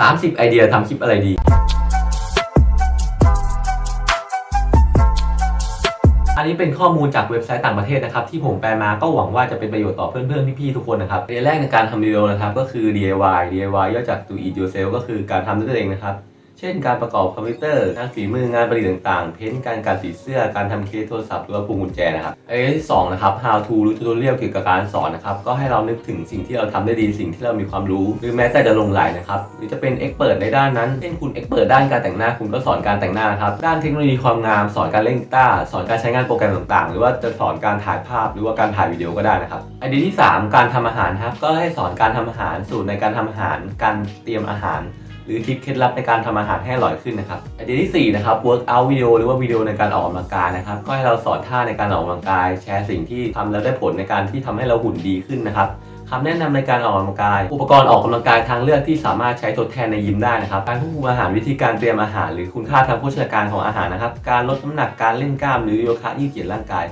30 ไอเดียทำคลิปอะไรดี อันนี้เป็นข้อมูลจากเว็บไซต์ต่างประเทศนะครับที่ผมแปลมาก็หวังว่าจะเป็นประโยชน์ต่อเพื่อนๆ พี่ๆ ทุกคนนะครับเรียนแรกในการทำวิดีโอนะครับก็คือ DIY DIY ย่อจาก Do It Yourself ก็คือการทำด้วยตัวเองนะครับ เช่นการประกอบคอมพิวเตอร์งานฝีมืองานประดิษฐ์ต่างๆ เพ้นท์การการสีเสื้อการทำเคสโทรศัพท์หรือว่าพวงกุญแจนะครับไอ้ที่สองนะครับ how to หรือ tutorial เกี่ยวกับการสอนนะครับก็ให้เรานึกถึงสิ่งที่เราทำได้ดีสิ่งที่เรามีความรู้ หรือแม้แต่จะลงไหลนะครับหรือจะเป็น expert ในด้านนั้นเช่นคุณ expert ด้านการแต่งหน้าคุณก็สอนการแต่งหน้านะครับด้านเทคโนโลยีความงามสอนการเล่นกีตาร์สอนการใช้งานโปรแกรมต่างๆ หรือว่าจะสอนการถ่ายภาพหรือว่าการถ่ายวิดีโอก็ได้นะครับไอเดียที่สามการทำอาหารครับก็ให้สอนการทำอาหารสูตรในการทำอาหารการเตรียมอาหาร หรือทิปเคล็ดลับในการทำอาหารให้อร่อยขึ้นนะครับไอเดียที่4นะครับ work out วิดีโอหรือว่าวิดีโอในการออกกำลังกายนะครับก็ให้เราสอนท่าในการออกกำลังกาย แชร์สิ่งที่ทำแล้วได้ผลในการที่ทำให้เราหุ่นดีขึ้นนะครับคำแนะนำในการออกกำลังกาย อุปกรณ์ออกกำลังกายทางเลือกที่สามารถใช้ทดแทนในยิมได้นะครับ การควบคุมอาหารวิธีการเตรียมอาหาร หรือคุณค่าทางโภชนาการของอาหารนะครับ การลดน้ำหนักการเล่นกล้ามหรือโยคะยืดเหยียดร่างกาย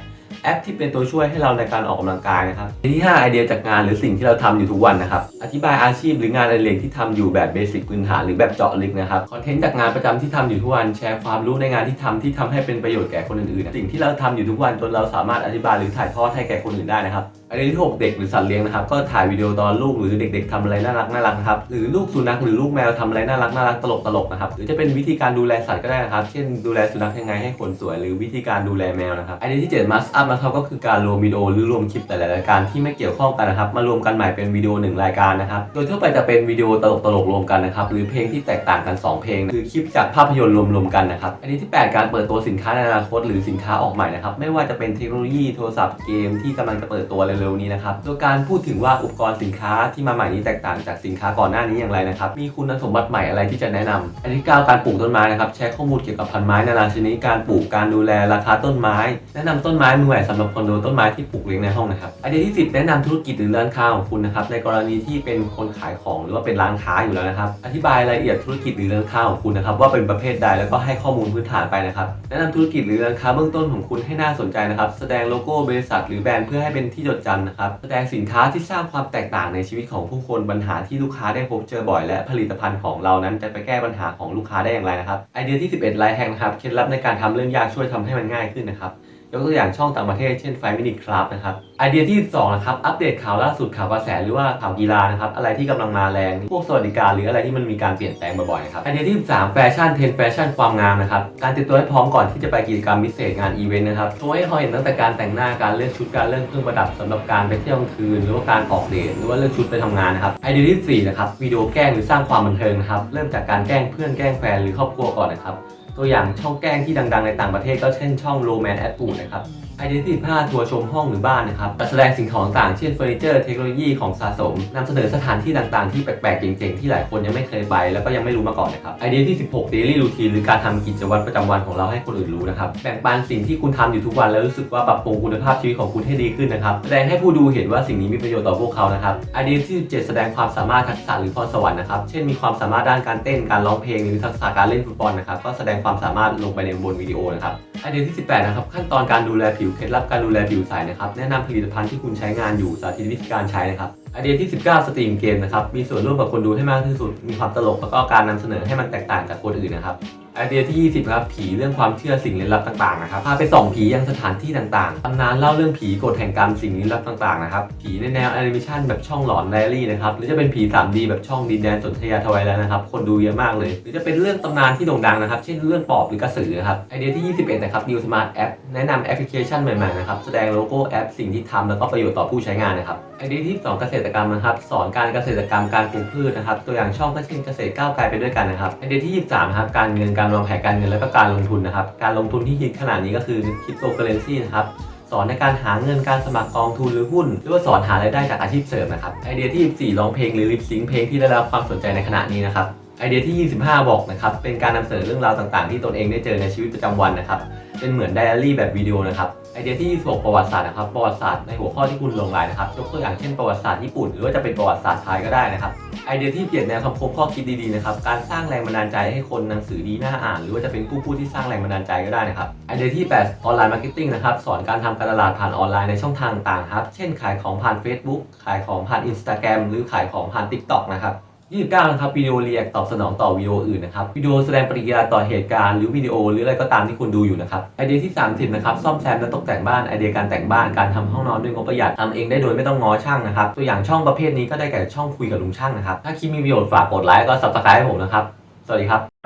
แอปที่เป็นตัวช่วยให้เราในการออกกำลังกายนะครับอันที่5ไอเดียจากงานหรือสิ่งที่เราทำอยู่ทุกวันนะครับอธิบายอาชีพหรืองานอดิเรกที่ทำอยู่แบบเบสิกพื้นฐานหรือแบบเจาะลึกนะครับคอนเทนต์จากงานประจำที่ทำอยู่ทุกวันแชร์ความรู้ในงานที่ทำที่ทำให้เป็นประโยชน์แก่คนอื่นๆสิ่งที่เราทำอยู่ทุกวันจนเราสามารถอธิบายหรือถ่ายทอดให้แก่คนอื่นได้นะครับไอเดียที่หกเด็กหรือสัตว์เลี้ยงนะครับก็ถ่ายวิดีโอตอนลูกหรือเด็ก ๆทำอะไรน่ารักน่ารักนะครับหรือลูกสุนัขหรือลูกแมวทำอะไรน่ารักน่ารักตลกตลกนะครับหรือจะเป็นวิธีการดูแลสัตว์ก็ได้นะครับ เช่นดูแลสุนัขยังไงให้ขนสวยหรือวิธีการดูแลแมวนะครับอเดียที่7 must up นะครับก็คือการรวมวิดีโอหรือรวมคลิปแต่ละรายการที่ไม่เกี่ยวข้องกันนะครับ มารวมกันใหม่เป็นวิดีโอหนึ่งรายการนะครับโดยทั่วไปจะเป็นวิดีโอตลกตลกๆรวมกันนะครับหรือเพลงที่แตกต่างกัน 2 เพลงหรือคลิปจากภาพยนตร์รวมๆกันนะครับอันนี้ที่ 8 การเปิดตัวสินค้าในอนาคตหรือสินค้าออกใหม่นะครับไม่ว่าจะเป็นเทคโนโลยีโทรศัพท์เกมที่กำลังจะเปิดตัวเร็วๆนี้นะครับโดยการพูดถึงว่าอุปกรณ์สินค้าที่มาใหม่นี้แตกต่างจากสินค้าก่อนหน้านี้อย่างไรนะครับมีคุณสมบัติใหม่อะไรที่จะแนะนำอันที่9การปลูกต้นไม้นะครับแชร์ข้อมูลเกี่ยวกับพันไม้นานาชนิดการปลูกการดูแลราคาต้นไม้ แนะนำต้นไม้มือใหม่สำหรับคอนโดต้นไม้ที่ปลูกเลี้ยงในห้องนะครับไอเดียที่ 10 แนะนำธุรกิจหรือร้านค้าของคุณนะครับในกรณีที่เป็นคนขายของหรือว่าเป็นร้านค้าอยู่แล้วนะครับ อธิบายรายละเอียดธุรกิจหรือร้านค้าของคุณนะครับว่าเป็นประเภทใดแล้วก็ให้ข้อมูลพื้นฐานไปนะครับแนะนำธุรกิจหรือร้านค้าเบื้องต้นของคุณให้น่าสนใจนะครับ แสดงโลโก้บริษัท หรือแบรนด์เพื่อให้เป็นที่จดจำนะครับแสดงสินค้าที่สร้างความแตกต่างในชีวิตของผู้คนปัญหาที่ลูกค้าได้พบเจอบ่อย และผลิตภัณฑ์ของเรานั้นจะไปแก้ปัญหาของลูกค้าได้อย่างไรนะครับไอเดียที่ 11ไลน์แฮกนะครับเคล็ดลับในการทำเรื่องยากช่วยทำให้มันง่ายขึ้นนะครับ ยกตัวอย่างช่องต่างประเทศเช่นไฟมินิคราฟนะครับไอเดียที่ 2 นะครับ อัปเดตข่าวล่าสุดข่าวกระแสหรือว่าข่าวกีฬานะครับ อะไรที่กำลังมาแรง พวกสวัสดิการหรืออะไรที่มันมีการเปลี่ยนแปลงบ่อยๆนะครับไอเดียที่ 3 แฟชั่นเทรนแฟชั่นความงามนะครับ การเตรียมตัวให้พร้อมก่อนที่จะไปกิจกรรมพิเศษงานอีเวนต์นะครับโชว์ให้เขาเห็นตั้งแต่การแต่งหน้าการเลือกชุดการเลือกเครื่องประดับสำหรับการไปเที่ยวกลางคืน หรือว่าการออกเดทหรือว่าเลือกชุดไปทำงานนะครับไอเดียที่สี่นะครับวิดีโอแกล้งหรือสร้างความบันเทิงนะครับเริ่มจากการแกล้งเพื่อนแกล้งแฟนหรือครอบครัวก่อนนะครับ ตัวอย่างช่องแกล้งที่ดัง ๆ ในต่างประเทศก็เช่นช่อง Roman a d ปูนะครับ ไอเดียที่5ทัวร์ชมห้องหรือบ้านนะครับจัดแสดงสิ่งของต่างเช่นเฟอร์นิเจอร์เทคโนโลยีของสะสมนำเสนอสถานที่ต่างๆ ที่แปลกๆ เจ๋งๆ ที่หลายคนยังไม่เคยไป แล้วก็ยังไม่รู้มาก่อนนะครับไอเดียที่16 daily routine หรือการทำกิจวัตรประจำวันของเราให้คนอื่นรู้นะครับ แบ่งปันสิ่งที่คุณทำอยู่ทุกวันแล้วรู้สึกว่าปรับปรุงคุณภาพชีวิตของคุณให้ดีขึ้นนะครับ แสดงให้ผู้ดูเห็นว่าสิ่งนี้มีประโยชน์ต่อพวกเขานะครับไอเดียที่17 แสดงความสามารถทักษะหรือพรสวรรค์นะครับ เช่นมีความสามารถด้านการเต้น การร้องเพลง หรือทักษะการเล่นฟุตบอลนะครับ ก็แสดงความสามารถลงไปในบนวิดีโอนะครับ ไอเดียที่ 18 นะครับ ขั้นตอนการดูแลผิวเคล็ดลับการดูแลผิวใสนะครับ แนะนำผลิตภัณฑ์ที่คุณใช้งานอยู่สาธิตวิธีการใช้นะครับไอเดียที่ 19 สตรีมเกมนะครับ มีส่วนร่วมกับคนดูให้มากที่สุด มีความตลกแล้วก็การนำเสนอให้มันแตกต่างจากคนอื่นนะครับ ไอเดียที่ 20ครับ ผีเรื่องความเชื่อสิ่งลี้ลับต่างๆนะครับพาไปส่องผียังสถานที่ต่างๆตำนานเล่าเรื่องผีกฎแห่งกรรมสิ่งลี้ลับต่างๆนะครับ ผีในแนวแอนิเมชันแบบช่องหลอนไดรี่นะครับ หรือจะเป็นผี 3D แบบช่องดินแดนสนธยาทวายแล้วนะครับ คนดูเยอะมากเลย หรือจะเป็นเรื่องตำนานที่โด่งดังนะครับ เช่นเรื่องปอบหรือกระสือครับ ไอเดียที่ 21 นะครับ New Smart App แนะนำแอปพลิเคชันใหม่ๆนะครับ แสดงโลโก้แอปสิ่งที่ทำแล้วก็ประโยชน์ต่อผู้ใช้งานนะครับไอเดียที่2เกษตรกรรมนะครับ สอนการเกษตรกรรมการปลูกพืชนะครับ ตัวอย่างช่องก็เช่นเกษตรก้าวไกลไปด้วยกันนะครับไอเดียที่ 23นะครับการเงินการวางแผนการเงินแล้วก็การลงทุนนะครับ การลงทุนที่ฮิตขนาดนี้ก็คือคริปโตเคอเรนซีนะครับสอนในการหาเงินการสมัครกองทุนหรือหุ้น หรือว่าสอนหารายได้จากอาชีพเสริมนะครับไอเดียที่ 24ร้องเพลงหรือลิปซิงเพลงที่ได้รับความสนใจในขณะนี้นะครับ ไอเดียที่ 25 บอกนะครับ เป็นการนำเสนอเรื่องราวต่างๆ ที่ตนเองได้เจอในชีวิตประจำวันนะครับ เป็นเหมือนไดอารี่แบบวิดีโอนะครับ ไอเดียที่ 26 ประวัติศาสตร์นะครับ ประวัติศาสตร์ในหัวข้อที่คุณลงรายนะครับ ยกตัวอย่างเช่นประวัติศาสตร์ญี่ปุ่น หรือว่าจะเป็นประวัติศาสตร์ไทยก็ได้นะครับ ไอเดียที่เปลี่ยนแนวคำคมข้อคิดดีๆนะครับ การสร้างแรงบันดาลใจให้คนหนังสือดีน่าอ่าน หรือว่าจะเป็นผู้พูดที่สร้างแรงบันดาลใจก็ได้นะครับ ไอเดียที่ 8 ออนไลน์มาร์เก็ตติ้งนะครับ สอนการทำการตลาดผ่านออนไลน์ในช่องทางต่างๆครับ เช่น ขายของผ่าน Facebook ขายของผ่าน Instagram หรือขายของผ่าน TikTok นะครับ 29นะครับวิดีโอเรียกตอบสนองต่อวิดีโออื่นนะครับวิดีโอแสดงปฏิกิริยาต่อเหตุการณ์หรือวิดีโอหรืออะไรก็ตามที่คุณดูอยู่นะครับไอเดียที่ 30นะครับซ่อมแซมและตกแต่งบ้านไอเดียการแต่งบ้านการทำห้องนอนด้วยงบประหยัดทำเองได้โดยไม่ต้องง้อช่างนะครับตัวอย่างช่องประเภทนี้ก็ได้แก่ช่องคุยกับลุงช่างนะครับถ้าคลิปมีประโยชน์ฝากกดไลค์ก็สับสไครต์ให้ผมนะครับสวัสดีครับ